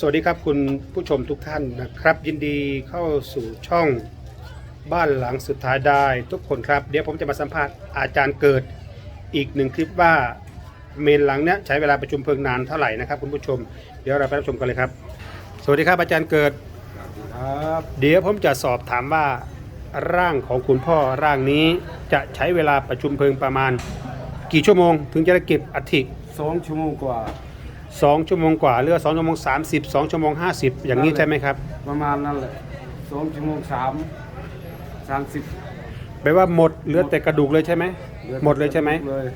สวัสดีครับคุณผู้ชมทุกท่านนะครับ ยินดีเข้าสู่ช่องบ้านหลังสุดท้ายได้ทุกคนครับ เดี๋ยวผมจะมาสัมภาษณ์อาจารย์เกิดอีกหนึ่งคลิปว่าเมนหลังเนี้ยใช้เวลาประชุมเพลิงนานเท่าไหร่นะครับคุณผู้ชมเดี๋ยวเราไปรับชมกันเลยครับ สวัสดีครับอาจารย์เกิดครับเดี๋ยวผมจะสอบถามว่าร่างของคุณพ่อร่างนี้จะใช้เวลาประชุมเพลิงประมาณ กี่ชั่วโมง ถึงจะได้เก็บอัฐิสองชั่วโมงกว่า สองชั่วโมงกว่าหรือว่าสองชั่วโมงสามสิบสองชั่วโมงห้าสิบอย่างนี้ใช่ไหมครับประมาณนั้นแหละสองชั่วโมงสามสามสิบแปลว่าหมดเหลือแต่กระดูกเลยใช่ไหมหมดเลยใช่ไหมเลย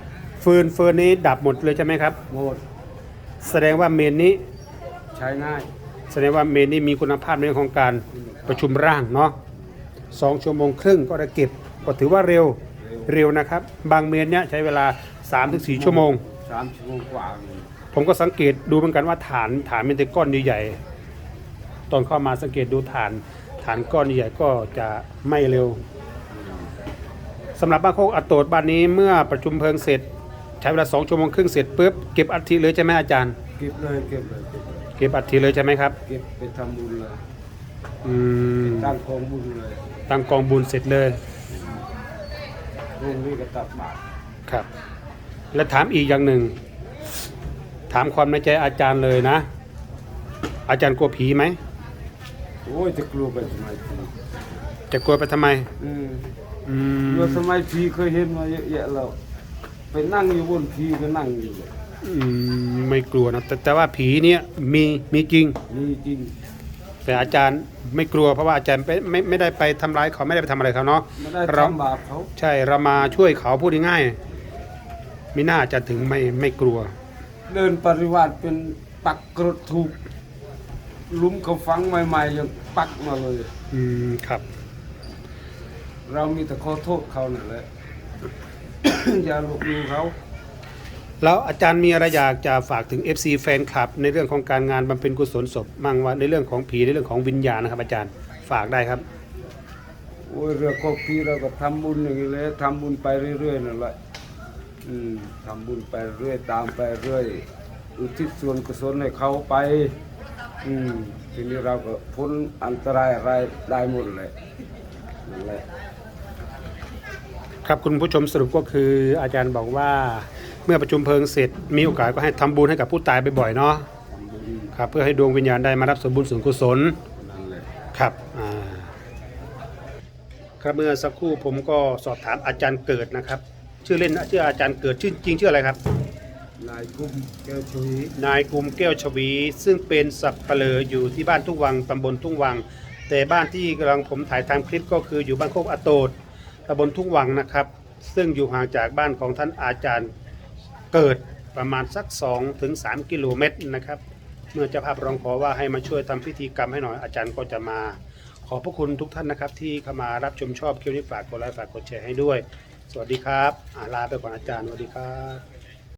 ฟืนฟืนนี้ดับหมดเลยใช่ไหมครับ หมด แสดงว่าเมนนี้ใช้ง่าย แสดงว่าเมนนี้มีคุณภาพในเรื่องของการประชุมร่างเนาะสองชั่วโมงครึ่งก็ได้เก็บก็ถือว่าเร็วเร็วนะครับ บางเมนเนี้ยใช้เวลา3-4ชั่วโมง สามชั่วโมงกว่าเลยผมก็สังเกตดูเหมือนกันว่าฐานฐานเป็นแต่ก้อนใหญ่ๆตอนเข้ามาสังเกตดูฐาน ฐานก้อนใหญ่ก็จะไม่เร็วสำหรับบ้านโคกอัตโตดบ้านนี้เมื่อประชุมเพลิงเสร็จ ใช้เวลาสองชั่วโมงครึ่งเสร็จปุ๊บเก็บอัฐิเลยใช่ไหมอาจารย์ เก็บเลยเก็บเลยเก็บเลยเก็บอัฐิเลยใช่ไหมครับเก็บไปทำบุญเลยอืมตั้งกองบุญเลยตั้งกองบุญเสร็จเลยโรงนี้ก็ตักบาตรครับ และถามอีกอย่างหนึ่ง ถามความในใจอาจารย์เลยนะ อาจารย์กลัวผีไหมโอ้ยจะกลัวไปทำไมผีจะกลัวไปทำไมอืมอืมกลัวสมัยผีเคยเห็นมาเยอะแยะแล้วไปนั่งอยู่บนผีก็นั่งอยู่เลยอืมไม่กลัวนะแต่แต่ว่าผีเนี่ยมีมีจริง นี่จริงแต่อาจารย์ไม่กลัวเพราะว่าอาจารย์ไม่ไม่ไม่ได้ไปทำร้ายเขาไม่ได้ไปทำอะไรเขาเนาะ ไม่ได้เรา ทำบาปเขา ใช่เรามาช่วยเขาพูดง่ายๆ มิน่าจะถึงไม่ไม่กลัว เดินปริวาสเป็นปักกรดถูกหลุมเขาฝังใหม่ๆยังปักมาเลย อืมครับ เรามีแต่ขอโทษเขานั่นแหละ อย่าลบหลู่เขาแล้วอาจารย์มีอะไรอยากจะฝากถึง FC แฟนคลับ ในเรื่องของการงานบำเพ็ญกุศลศพมั่งว่าในเรื่องของผีในเรื่องของวิญญาณนะครับ อาจารย์ฝากได้ครับ โอ้ยเรื่องครอบครัวเราก็ทำบุญอย่างนี้เลยทำบุญไปเรื่อยๆนั่นแหละอืม ทำบุญไปเรื่อยตามไปเรื่อย อุทิศส่วนกุศลให้เขาไป อืมทีนี้เราก็พ้นอันตรายอะไรได้หมดเลยนั่นแหละครับคุณผู้ชมสรุปก็คืออาจารย์บอกว่าเมื่อประชุมเพลิงเสร็จมีโอกาสก็ให้ทำบุญให้กับผู้ตายบ่อยๆเนาะทำบุญครับเพื่อให้ดวงวิญญาณได้มารับส่วนบุญส่วนกุศล นั่นแหละ ครับอ่าครับเมื่อสักครู่ผมก็สอบถามอาจารย์เกิดนะครับ ชื่อเล่นชื่ออาจารย์เกิดชื่อจริงชื่ออะไรครับ นายกุ้มแก้วชุยนายกุมแก้วชวี ซึ่งเป็นสับเปลออยู่ที่บ้านทุ่งวังตำบลทุ่งวัง แต่บ้านที่กำลังผมถ่ายทำคลิปก็คืออยู่บ้านโคกอาโตดตำบลทุ่งวังนะครับ ซึ่งอยู่ห่างจากบ้านของท่านอาจารย์เกิดประมาณสัก2ถึง3กิโลเมตรนะครับ เมื่อเจ้าภาพร้องขอว่าให้มาช่วยทำพิธีกรรมให้หน่อยอาจารย์ก็จะมา ขอบพระคุณทุกท่านนะครับที่เข้ามารับชมชอบคลิปนี้ฝากกดไลค์ฝากกดแชร์ให้ด้วย สวัสดีครับอาลาไปก่อนอาจารย์สวัสดีครับ